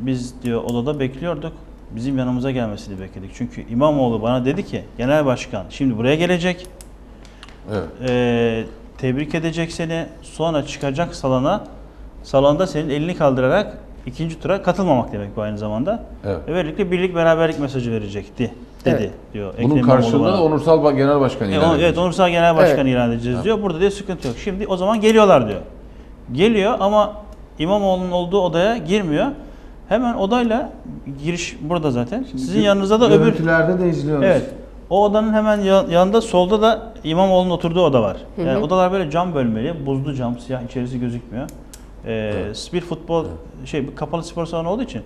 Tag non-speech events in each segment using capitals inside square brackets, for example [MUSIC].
biz diyor odada bekliyorduk. Bizim yanımıza gelmesini bekledik. Çünkü İmamoğlu bana dedi ki genel başkan şimdi buraya gelecek. Evet. Ee, tebrik edecek seni. Sonra çıkacak salona. Salonda senin elini kaldırarak ikinci tura katılmamak demek bu aynı zamanda. Evet. Ve böylelikle birlik beraberlik mesajı verecekti dedi Evet. diyor. Bunun Ekrem İmamoğlu karşılığında bana. Onursal Genel Başkan E, ilan onu- edecek. evet Onursal Genel Başkan Evet. ilan edeceğiz diyor. Burada diyor sıkıntı yok. Şimdi o zaman geliyorlar diyor. Geliyor ama İmamoğlu'nun olduğu odaya girmiyor. Hemen odayla giriş burada zaten. Sizin Gö- yanınızda da öbür Görüntülerde de izliyoruz. Evet. O odanın hemen ya- yanında solda da İmamoğlu'nun oturduğu oda var. Yani odalar böyle cam bölmeli, buzlu cam, siyah içerisi gözükmüyor. Ee, Bir futbol şey bir kapalı spor salonu olduğu için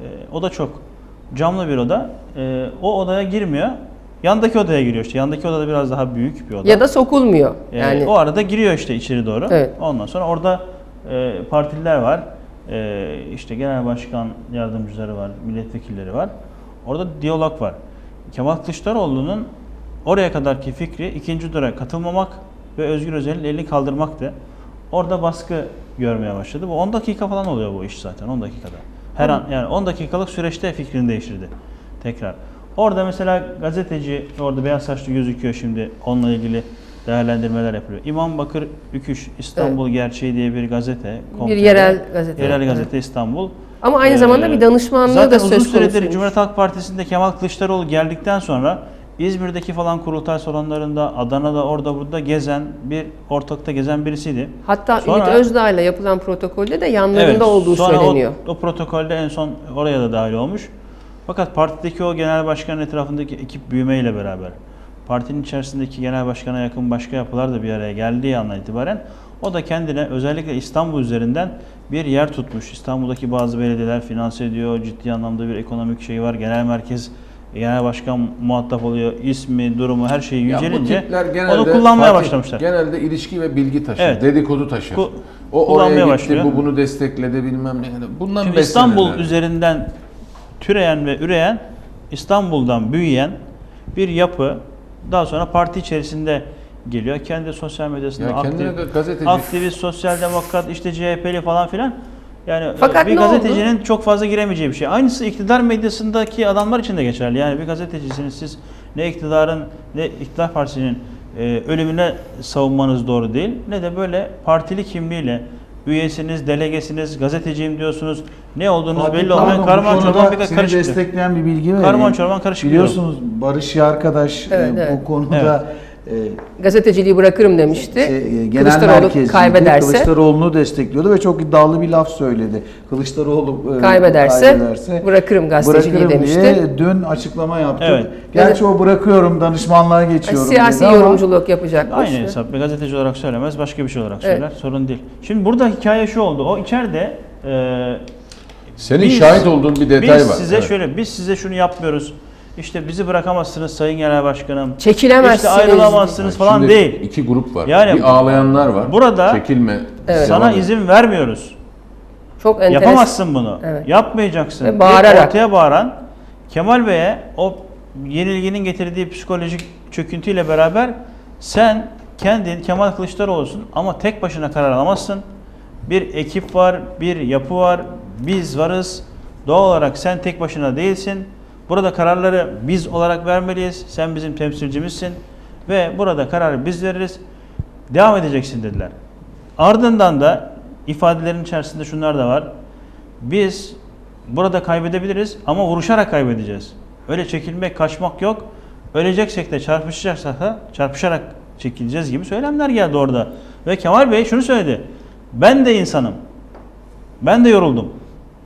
e, o da çok camlı bir oda. Ee, o odaya girmiyor. Yandaki odaya giriyor işte. Yandaki odada biraz daha büyük bir oda. Ya da sokulmuyor. Ee, Yani o arada giriyor işte içeri doğru. Evet. Ondan sonra orada e, partililer var. E, işte genel başkan yardımcıları var, milletvekilleri var. Orada diyalog var. Kemal Kılıçdaroğlu'nun oraya kadarki fikri ikinci tura katılmamak ve Özgür Özel'in elini kaldırmaktı. Orada baskı görmeye başladı. Bu 10 dakika falan oluyor bu iş zaten 10 dakikada. Her an yani 10 dakikalık süreçte fikrini değiştirdi tekrar. Orada mesela gazeteci orada beyaz saçlı gözüküyor şimdi onunla ilgili değerlendirmeler yapılıyor. İmam Bakır Üküş İstanbul Gerçeği diye bir gazete. bir komple- yerel gazete. Yerel Evet. gazete İstanbul. Ama aynı Ee, zamanda bir danışmanlığı zaten da uzun söz süredir konusuymuş. Cumhuriyet Halk Partisi'nde Kemal Kılıçdaroğlu geldikten sonra İzmir'deki falan kurultay salonlarında, Adana'da orada burada gezen bir ortakta gezen birisiydi. Hatta Sonra- Ümit Özdağ'la yapılan protokolde de yanlarında Evet, olduğu sonra o- söyleniyor. O, protokolde en son oraya da dahil olmuş. Fakat partideki o genel başkanın etrafındaki ekip büyümeyle beraber, partinin içerisindeki genel başkana yakın başka yapılar da bir araya geldiği andan itibaren o da kendine özellikle İstanbul üzerinden bir yer tutmuş. İstanbul'daki bazı belediyeler finanse ediyor, ciddi anlamda bir ekonomik şey var. Genel merkez genel başkan muhatap oluyor. İsmi, durumu her şeyi bu yücelince onu kullanmaya parti- başlamışlar. Genelde ilişki ve bilgi taşır, Evet. dedikodu taşır. Ku- o oraya gitti, başlıyor. bu bunu destekledi bilmem ne. Yani bundan Şimdi. İstanbul üzerinden türeyen ve üreyen, İstanbul'dan büyüyen bir yapı daha sonra parti içerisinde geliyor. Kendi sosyal medyasında Ya aktif, gazeteci- aktivist, sosyal demokrat, işte CHP'li falan filan. Yani Fakat bir gazetecinin çok fazla giremeyeceği bir şey. Aynısı iktidar medyasındaki adamlar için de geçerli. Yani bir gazetecisiniz siz ne iktidarın ne iktidar partisinin e, ölümüne savunmanız doğru değil. Ne de böyle partili kimliğiyle üyesiniz, delegesiniz, gazeteciyim diyorsunuz. Ne olduğunuz Fatih, belli olmayan karman çorman bir seni karışık. destekleyen bir bilgi vereyim. Karman çorman karışık Biliyorsunuz Barış arkadaş Evet, e, evet. bu konuda e, Gazeteciliği bırakırım demişti. şey, e, genel Kılıçdaroğlu kaybederse Kılıçdaroğlu'nu destekliyordu ve çok iddialı bir laf söyledi. Kılıçdaroğlu e, Kaybederse bırakırım gazeteciliği bırakırım demişti. diye dün açıklama yaptı. Evet. Gerçi o bırakıyorum danışmanlığa geçiyorum siyasi dedi ama yorumculuk yapacakmış. Aynı hesap. Bir gazeteci olarak söylemez, başka bir şey olarak Evet. söyler. Sorun değil. Şimdi burada hikaye şu oldu. O içeride e, Senin Biz- şahit olduğun bir detay biz var. size Evet. şöyle, biz size şunu yapmıyoruz. İşte bizi bırakamazsınız Sayın Genel Başkanım. Çekilemezsiniz. İşte ayrılamazsınız Yani falan değil. İki grup var. Yani bir ağlayanlar var. burada- çekilme. Evet. Sana devam et. izin vermiyoruz. Çok enteresan. Yapamazsın bunu. Evet. Yapmayacaksın. Ve bağırarak. Ortaya bağıran Kemal Bey'e o yenilginin getirdiği psikolojik çöküntüyle beraber sen kendin Kemal Kılıçdaroğlu'sun ama tek başına karar alamazsın. Bir ekip var, bir yapı var, biz varız. Doğal olarak sen tek başına değilsin. Burada kararları biz olarak vermeliyiz. Sen bizim temsilcimizsin ve burada kararı biz veririz. Devam edeceksin dediler. Ardından da ifadelerin içerisinde şunlar da var. Biz burada kaybedebiliriz ama vuruşarak kaybedeceğiz. Öyle çekilmek, kaçmak yok. Öleceksek de çarpışacaksak da çarpışarak çekileceğiz gibi söylemler geldi orada. Ve Kemal Bey şunu söyledi. Ben de insanım. Ben de yoruldum.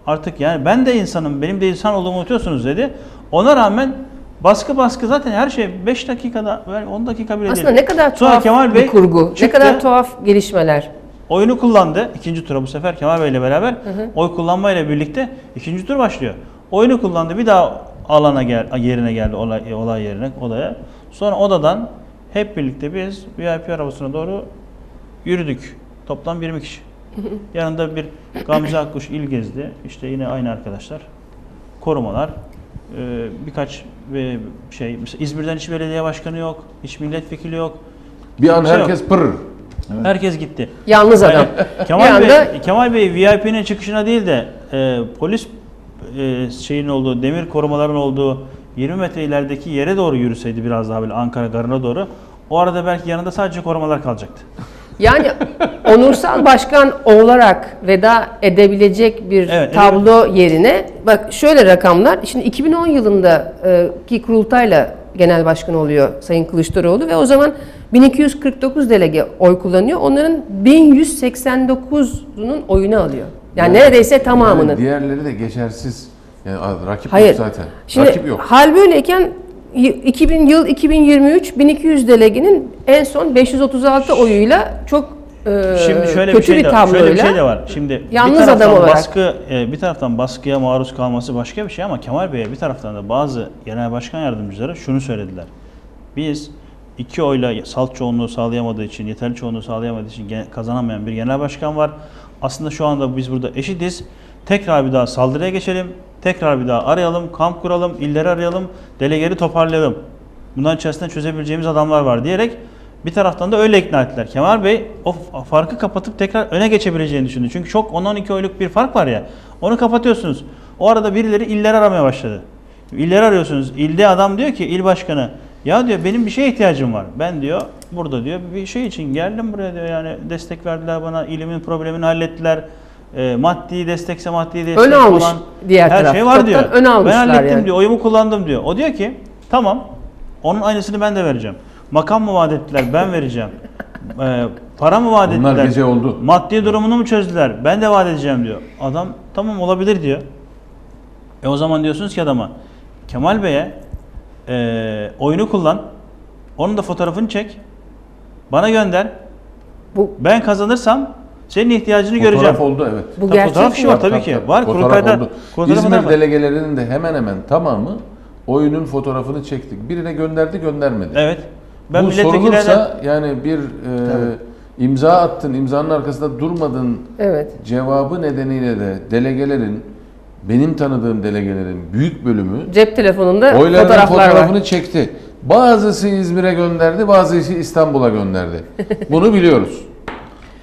Artık yani ben de insanım. Benim de insan olduğumu unutuyorsunuz dedi. Ona rağmen baskı baskı zaten her şey 5 dakikada, yani 10 dakika bile Aslında değil. ne kadar Sonra tuhaf Kemal Bey bir kurgu. Ne çıktı. kadar tuhaf gelişmeler. Oyunu kullandı. ikinci tura bu sefer Kemal Bey ile beraber oy kullanmayla birlikte ikinci tur başlıyor. Oyunu kullandı. Bir daha alana gel yerine geldi olay, olay yerine odaya. Sonra odadan hep birlikte biz VIP arabasına doğru yürüdük. Toplam 20 kişi. [LAUGHS] Yanında bir Gamze Akkuş il gezdi. İşte yine aynı arkadaşlar. Korumalar. Ee, birkaç e, şey mesela İzmir'den hiç belediye başkanı yok. Hiç milletvekili yok. Bir an yok. herkes pırr. Herkes gitti. Yalnız adam. Yani Kemal anda- Bey, Kemal Bey VIP'nin çıkışına değil de e, polis e, şeyin olduğu, demir korumaların olduğu 20 metre ilerideki yere doğru yürüseydi biraz daha böyle Ankara garına doğru o arada belki yanında sadece korumalar kalacaktı. Yani onursal başkan olarak veda edebilecek bir Evet, tablo yerine bak şöyle rakamlar. Şimdi 2010 yılında e, ki kurultayla genel başkan oluyor Sayın Kılıçdaroğlu ve o zaman 1249 delege oy kullanıyor. Onların 1189'unun oyunu alıyor. Yani neredeyse tamamının. Yani diğerleri de geçersiz. Yani rakip Hayır. yok zaten. Şimdi rakip yok. hal böyleyken y- 2000 yıl 2023 1200 delegenin en son 536 oyuyla çok e, Şimdi şöyle kötü bir şey bir de tabloyla. şöyle bir şey de var. Şimdi Yalnız bir taraftan adam olarak. baskı e, bir taraftan baskıya maruz kalması başka bir şey ama Kemal Bey'e bir taraftan da bazı genel başkan yardımcıları şunu söylediler. Biz iki oyla salt çoğunluğu sağlayamadığı için, yeterli çoğunluğu sağlayamadığı için kazanamayan bir genel başkan var. Aslında şu anda biz burada eşitiz. Tekrar bir daha saldırıya geçelim. Tekrar bir daha arayalım, kamp kuralım, illeri arayalım, delegeleri toparlayalım. Bundan içerisinde çözebileceğimiz adamlar var diyerek bir taraftan da öyle ikna ettiler. Kemal Bey o farkı kapatıp tekrar öne geçebileceğini düşündü. Çünkü çok 10-12 oyluk bir fark var ya. Onu kapatıyorsunuz. O arada birileri illeri aramaya başladı. İlleri arıyorsunuz. İlde adam diyor ki il başkanı ya diyor benim bir şeye ihtiyacım var. Ben diyor burada diyor bir şey için geldim buraya diyor yani destek verdiler bana ilimin problemini hallettiler. E, maddi destekse maddi destek Ön almış falan. diğer Her taraf. şey var diyor. Ön ben hallettim yani. diyor. Oyumu kullandım diyor. O diyor ki tamam onun aynısını ben de vereceğim. Makam mı vaat ettiler ben vereceğim. [LAUGHS] Ee, para mı vaat Bunlar ettiler? gece oldu. Maddi durumunu mu çözdüler? Ben de vaat edeceğim diyor. Adam tamam olabilir diyor. E o zaman diyorsunuz ki adama Kemal Bey'e e, oyunu kullan. Onun da fotoğrafını çek. Bana gönder. Bu Ben kazanırsam senin ihtiyacını Fotoğraf göreceğim. oldu evet. bu Tabii gerçek fotoğraf mi? işi var tabii ki. Var Fotoğraf kurultayda. oldu. kurultayda İzmir fotoğraf var. delegelerinin de hemen hemen tamamı oyunun fotoğrafını çektik. Birine gönderdi göndermedi. Evet. Ben Bu milletvekillerine sorulursa yani bir e, imza attın, imzanın arkasında durmadın Evet. cevabı nedeniyle de delegelerin benim tanıdığım delegelerin büyük bölümü Cep telefonunda fotoğraflar fotoğrafını var. çekti. Bazısı İzmir'e gönderdi, bazısı İstanbul'a gönderdi. [LAUGHS] Bunu biliyoruz.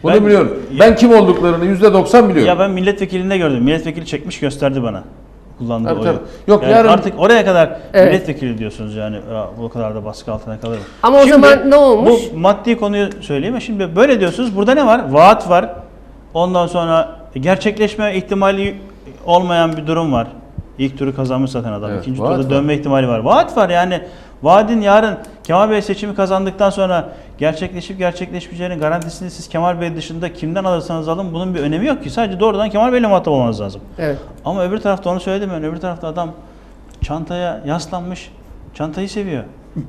Bunu Ben- biliyoruz. Ya- Ben kim olduklarını yüzde doksan biliyorum. Ya ben milletvekilinde gördüm. Milletvekili çekmiş gösterdi bana kullandığı Tabii, oyu. tabii. Yok, Yani yarın- artık oraya kadar Evet. milletvekili diyorsunuz yani Ya, bu kadar da baskı altına kalır. mı? Ama o zaman ne olmuş? Bu maddi konuyu söyleyeyim mi? Şimdi böyle diyorsunuz. Burada ne var? Vaat var. Ondan sonra gerçekleşme ihtimali olmayan bir durum var. İlk turu kazanmış zaten adam. Evet, İkinci turda var. dönme ihtimali var. Vaat var yani. Vaadin yarın Kemal Bey seçimi kazandıktan sonra gerçekleşip gerçekleşmeyeceğinin garantisini siz Kemal Bey dışında kimden alırsanız alın bunun bir önemi yok ki. Sadece doğrudan Kemal Bey'le muhatap olmanız lazım. Evet. Ama öbür tarafta onu söyledim ben. Öbür tarafta adam çantaya yaslanmış. Çantayı seviyor.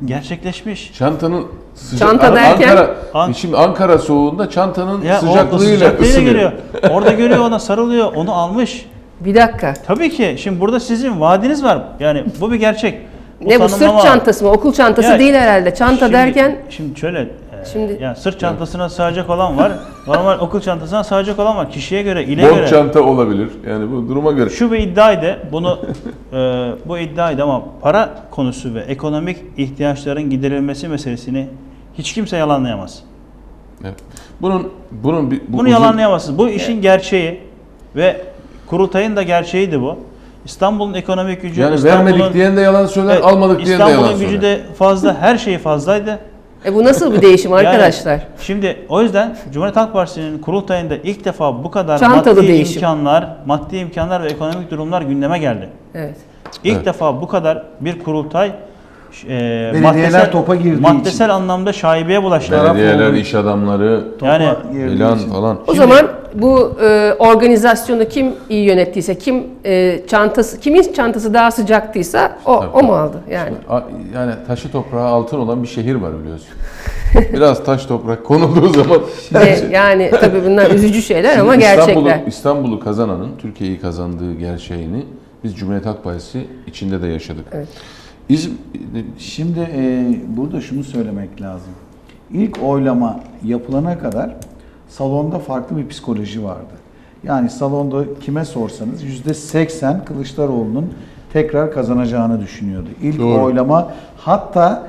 Gerçekleşmiş. Çantanın sıca- Çanta An- derken? Ankara, An- şimdi Ankara soğuğunda çantanın Ya o sıcaklığıyla, sıcaklığıyla ısınıyor. geliyor. [LAUGHS] Orada görüyor ona sarılıyor. Onu almış. Bir dakika. Tabii ki. Şimdi burada sizin vaadiniz var. Yani bu bir gerçek. Ne bu sırt çantası mı? Okul çantası Ya, değil herhalde. Çanta Şimdi- derken Şimdi şöyle. e, Şimdi- yani sırt çantasına sığacak olan var. [LAUGHS] Normal okul çantasına sığacak olan var. Kişiye göre, ile Bol göre. çanta olabilir. Yani bu duruma göre. Şu bir iddiaydı. Bunu [LAUGHS] e, bu iddiaydı ama para konusu ve ekonomik ihtiyaçların giderilmesi meselesini hiç kimse yalanlayamaz. Evet. Bunun bunun bir bu Bunu uzun- yalanlayamazsınız. Bu işin gerçeği ve kurultayın da gerçeğiydi bu. İstanbul'un ekonomik gücü, yani İstanbul'un vermedik diyen de yalan söyler, Evet, almadık diyen de yalan İstanbul'un söyler. gücü de fazla, her şeyi fazlaydı. e bu nasıl bir değişim [LAUGHS] Yani arkadaşlar? şimdi o yüzden Cumhuriyet Halk Partisi'nin kurultayında ilk defa bu kadar Çantalı maddi değişim. imkanlar, maddi imkanlar ve ekonomik durumlar gündeme geldi. Evet. İlk Evet. defa bu kadar bir kurultay e, Belediyeler maddesel, topa girdiği maddesel anlamda şaibeye bulaştı. Taraf Belediyeler, iş adamları, Yani ilan için. falan. O Şimdi- zaman bu e, organizasyonu kim iyi yönettiyse, kim e, çantası, kimin çantası daha sıcaktıysa o Tabii, o mu aldı yani? A- Yani taşı toprağı altın olan bir şehir var biliyorsun. [LAUGHS] Biraz taş toprak konulduğu zaman E, yani tabii bunlar üzücü şeyler Şimdi ama İstanbul'u, gerçekler. İstanbul'u kazananın Türkiye'yi kazandığı gerçeğini biz Cumhuriyet Halk Partisi içinde de yaşadık. İzm, Şimdi e, burada şunu söylemek lazım. İlk oylama yapılana kadar salonda farklı bir psikoloji vardı. Yani salonda kime sorsanız yüzde seksen Kılıçdaroğlu'nun tekrar kazanacağını düşünüyordu. İlk Doğru. oylama hatta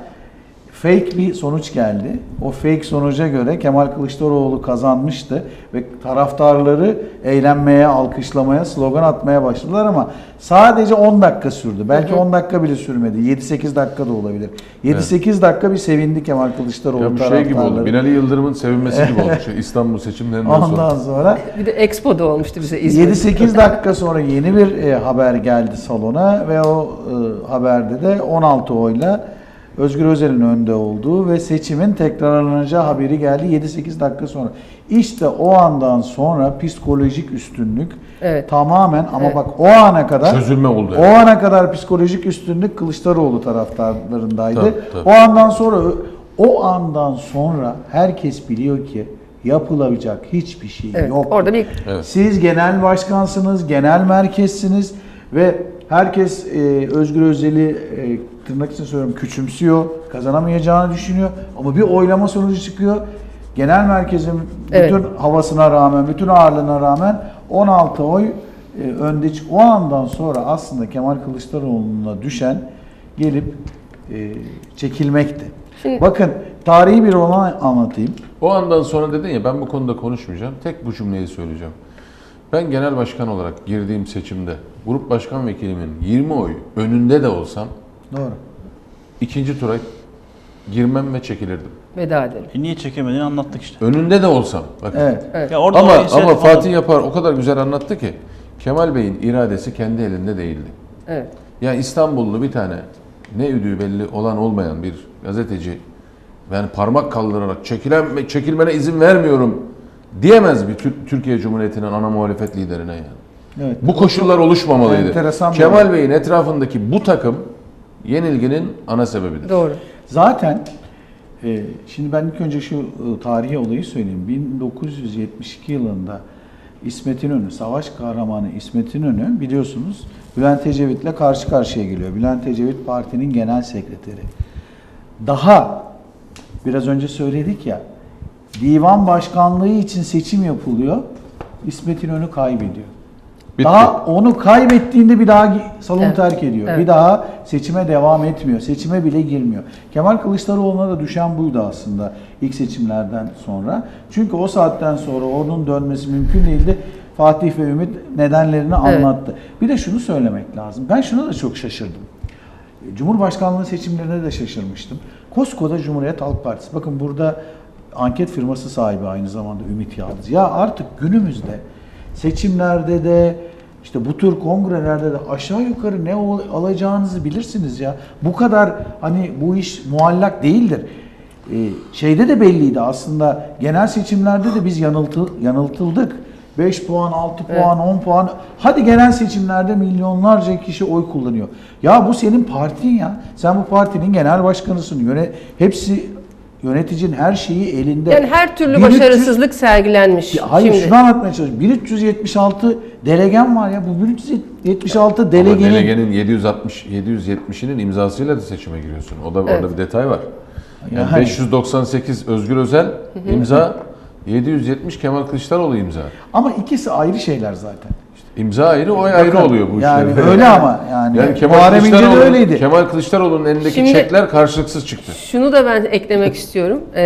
fake bir sonuç geldi. O fake sonuca göre Kemal Kılıçdaroğlu kazanmıştı ve taraftarları eğlenmeye, alkışlamaya, slogan atmaya başladılar ama sadece 10 dakika sürdü. Belki 10 dakika bile sürmedi. 7-8 dakika da olabilir. 7-8 dakika bir sevindi Kemal Kılıçdaroğlu Ya bu şey gibi oldu. taraftarları. Binali Yıldırım'ın sevinmesi gibi oldu. [LAUGHS] Şey, İstanbul seçimlerinden sonra. Ondan sonra Bir de Expo'da olmuştu bize İzmir'de. 7-8 [LAUGHS] dakika sonra yeni bir e, haber geldi salona ve o e, haberde de 16 oyla Özgür Özel'in önde olduğu ve seçimin tekrarlanacağı haberi geldi 7-8 dakika sonra. İşte o andan sonra psikolojik üstünlük Evet. tamamen ama Evet. bak o ana kadar Çözülme oldu. o ana kadar psikolojik üstünlük Kılıçdaroğlu taraftarlarındaydı. Tabii, tabii. O andan sonra o andan sonra herkes biliyor ki yapılabilecek hiçbir şey Evet, yok. orada bir Evet. Siz genel başkansınız, genel merkezsiniz ve herkes e, Özgür Özel'i e, tırnak için söylüyorum küçümsüyor, kazanamayacağını düşünüyor ama bir oylama sonucu çıkıyor. Genel merkezin Evet. bütün havasına rağmen, bütün ağırlığına rağmen 16 oy e, önde çık. O andan sonra aslında Kemal Kılıçdaroğlu'na düşen gelip e, çekilmekti. Şimdi- Bakın tarihi bir olay anlatayım. O andan sonra dedin ya ben bu konuda konuşmayacağım. Tek bu cümleyi söyleyeceğim. Ben genel başkan olarak girdiğim seçimde grup başkan vekilimin 20 oy önünde de olsam Doğru. ikinci tura girmem ve çekilirdim. veda edelim. E niye çekemediğini anlattık işte. Önünde de olsam. Bakın. Evet. Evet. Ya orada Ama inisiyatif ama alın. Fatih Yapar o kadar güzel anlattı ki Kemal Bey'in iradesi kendi elinde değildi. Evet. Ya İstanbullu bir tane ne üdüğü belli olan olmayan bir gazeteci yani parmak kaldırarak çekilen çekilmene izin vermiyorum diyemez bir Tür- Türkiye Cumhuriyeti'nin ana muhalefet liderine yani. Evet. Bu koşullar oluşmamalıydı. Enteresan Kemal. Bey'in etrafındaki bu takım yenilginin ana sebebidir. Doğru. Zaten e, şimdi ben ilk önce şu e, tarihi olayı söyleyeyim. 1972 yılında İsmet İnönü, savaş kahramanı İsmet İnönü biliyorsunuz Bülent Ecevit'le karşı karşıya geliyor. Bülent Ecevit partinin genel sekreteri. Daha biraz önce söyledik ya divan başkanlığı için seçim yapılıyor. İsmet İnönü kaybediyor. Bitti. Daha onu kaybettiğinde bir daha salonu Evet. terk ediyor. Evet. Bir daha seçime devam etmiyor. Seçime bile girmiyor. Kemal Kılıçdaroğlu'na da düşen buydu aslında ilk seçimlerden sonra. Çünkü o saatten sonra onun dönmesi mümkün değildi. Fatih ve Ümit nedenlerini Evet. anlattı. Bir de şunu söylemek lazım. Ben şuna da çok şaşırdım. Cumhurbaşkanlığı seçimlerine de şaşırmıştım. Koskoca Cumhuriyet Halk Partisi. Bakın burada anket firması sahibi aynı zamanda Ümit Yıldız. Ya artık günümüzde seçimlerde de işte bu tür kongrelerde de aşağı yukarı ne alacağınızı bilirsiniz ya. Bu kadar hani bu iş muallak değildir. Ee, şeyde de belliydi aslında genel seçimlerde de biz yanıltı, yanıltıldık. 5 puan, 6 puan, 10 puan. Hadi genel seçimlerde milyonlarca kişi oy kullanıyor. Ya bu senin partin ya. Sen bu partinin genel başkanısın. Yöne, hepsi yöneticinin her şeyi elinde. Yani her türlü 1300 başarısızlık sergilenmiş. Ya hayır Şimdi. şunu anlatmaya çalışıyorum. 1376 delegen var ya. Bu 1376 Ama delegenin delegenin 760 770'inin imzasıyla da seçime giriyorsun. O da Evet. orada bir detay var. Yani Yani. 598 Özgür Özel imza, 770 Kemal Kılıçdaroğlu imza. ama ikisi ayrı şeyler zaten. İmza ayrı, oy ayrı Bakın, oluyor bu yani işlerde. öyle ama yani. Yani Kemal Kılıçdaroğlu, öyleydi. Kemal Kılıçdaroğlu'nun elindeki Şimdi- çekler karşılıksız çıktı. Şunu da ben eklemek istiyorum. Ee,